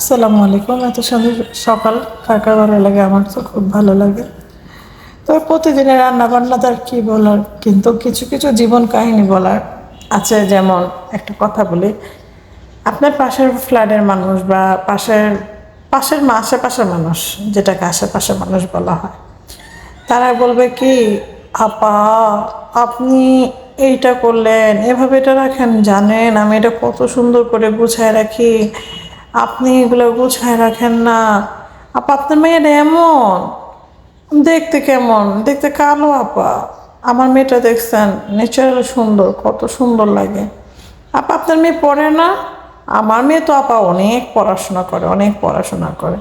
আসসালামু আলাইকুম। এত সুন্দর সকাল। কার কার ভালো লাগে? আমার তো খুব ভালো লাগে। তো প্রতিদিনের রান্না বান্না তার কী বলার? কিন্তু কিছু কিছু জীবন কাহিনী বলার আছে। যেমন একটা কথা বলি। আপনার পাশের ফ্ল্যাটের মানুষ বা পাশের পাশের মা, আশেপাশের মানুষ, যেটাকে আশেপাশের মানুষ বলা হয়, তারা বলবে কি, আপা, আপনি এইটা করলেন, এভাবে এটা রাখেন, জানেন, আমি এটা কত সুন্দর করে গুছায় রাখি আপনি এগুলো গুছায় রাখেন না। আপা, আপনার মেয়েটা এমন। দেখতে কেমন? দেখতে কালো আপা। আমার মেয়েটা দেখছেন নেচারাল সুন্দর, কত সুন্দর লাগে। আপা, আপনার মেয়ে পড়ে না? আমার মেয়ে তো আপা অনেক পড়াশোনা করে, অনেক পড়াশোনা করে।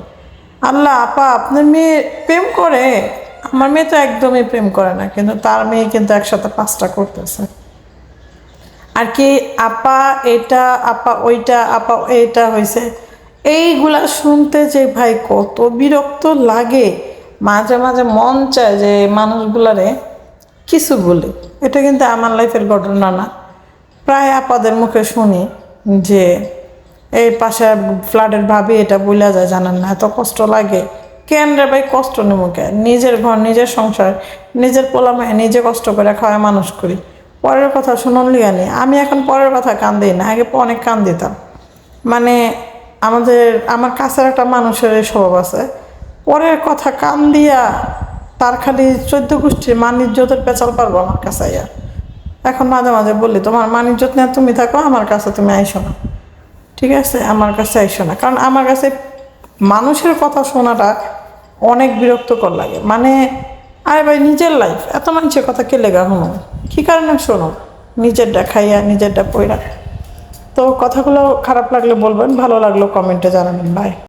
আল্লাহ, আপা, আপনার মেয়ে প্রেম করে? আমার মেয়ে তো একদমই প্রেম করে না, কিন্তু তার মেয়ে কিন্তু একসাথে পাঁচটা করতেছে। আর কি, আপা এটা, আপা ওইটা, আপা এইটা হয়েছে এইগুলা শুনতে যে ভাই কত বিরক্ত লাগে। মাঝে মাঝে মন চায় যে মানুষগুলারে কিছু বলে। এটা কিন্তু আমার লাইফের ঘটনা না। প্রায় আপাদের মুখে শুনি যে এই পাশে ফ্লাডের ভাবি এটা বইলা যায়, জানেন না, এত কষ্ট লাগে। কেন রে ভাই কষ্ট নেমুকে নিজের ঘর, নিজের সংসার, নিজের পোলামায় নিজে কষ্ট করে খাওয়া মানুষ করি। পরের কথা শুনুন লিগানি আমি এখন পরের কথা কান দিই না, আগে অনেক কান দিতাম। মানে আমাদের, আমার কাছের একটা মানুষের এই স্বভাব আছে। পরের কথা কান দিয়া তার খালি চোদ্দ গোষ্ঠীর মানিজ্যতের পেঁচাল পারব আমার কাছে আইয়া। এখন মাঝে মাঝে বলি, তোমার মানিজ্যত নিয়ে তুমি থাকো, আমার কাছে তুমি আইসো না। ঠিক আছে? আমার কাছে আইসো না। কারণ আমার কাছে মানুষের কথা শোনাটা অনেক বিরক্তকর লাগে। মানে আরে ভাই, নিজের লাইফ এত মানুষের কথা কে লেগা হনো কী কারণে শোনো? নিজেরটা খাইয়া নিজেরটা পইরা। তো কথাগুলো খারাপ লাগলে বলবেন ভালো লাগল কমেন্টে জানাবেন বাই